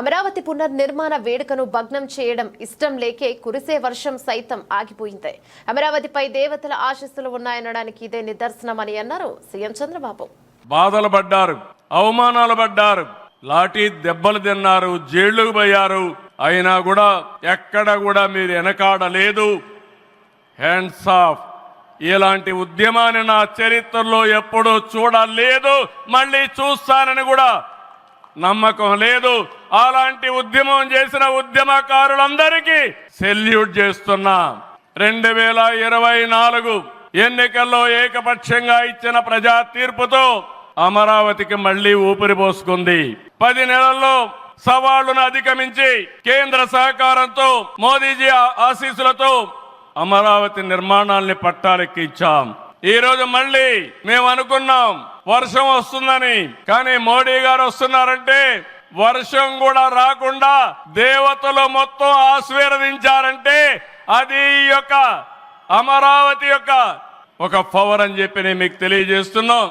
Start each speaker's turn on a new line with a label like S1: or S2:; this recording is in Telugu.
S1: అమరావతి పునర్నిర్మాణ వేడుకను భగ్నం చేయడం ఇష్టం లేకే కురిసే వర్షం సైతం ఆగిపోయింది. అమరావతిపై దేవతల ఆశస్సులు ఉన్నాయనడానికి ఇదే నిదర్శనమని అన్నారు సీఎం చంద్రబాబు.
S2: బాధలు పడ్డారు అవమానాలు పడ్డారు లాఠీ దెబ్బలు తిన్నారు జైళ్ళకు పోయారు. అయినా కూడా ఎక్కడ కూడా మీరు వెనకాడలేదు. హ్యాండ్స్ ఆఫ్ ఇలాంటి ఉద్యమాన్ని నా చరిత్రలో ఎప్పుడూ చూడలేదు మళ్ళీ చూస్తానని కూడా నమ్మకం లేదు. అలాంటి ఉద్యమం చేసిన ఉద్యమకారులందరికీ సెల్యూట్ చేస్తున్నా. రెండు వేల ఇరవై నాలుగు ఎన్నికల్లో ఏకపక్షంగా ఇచ్చిన ప్రజా తీర్పుతో అమరావతికి మళ్ళీ ఊపిరి పోసుకుంది. పది నెలల్లో సవాళ్ళను అధిగమించి కేంద్ర సహకారంతో మోదీజీ ఆశీస్సులతో అమరావతి నిర్మాణాల్ని పట్టాలెక్కించాం. ఈ రోజు మళ్ళీ మేము అనుకున్నాం వర్షం వస్తుందని. కానీ మోడీ గారు వస్తున్నారంటే వర్షం కూడా రాకుండా దేవతలు మొత్తం ఆశీర్వదించారంటే అది ఈ యొక్క అమరావతి యొక్క ఒక పవర్ అని చెప్పి నేను మీకు తెలియజేస్తున్నాం.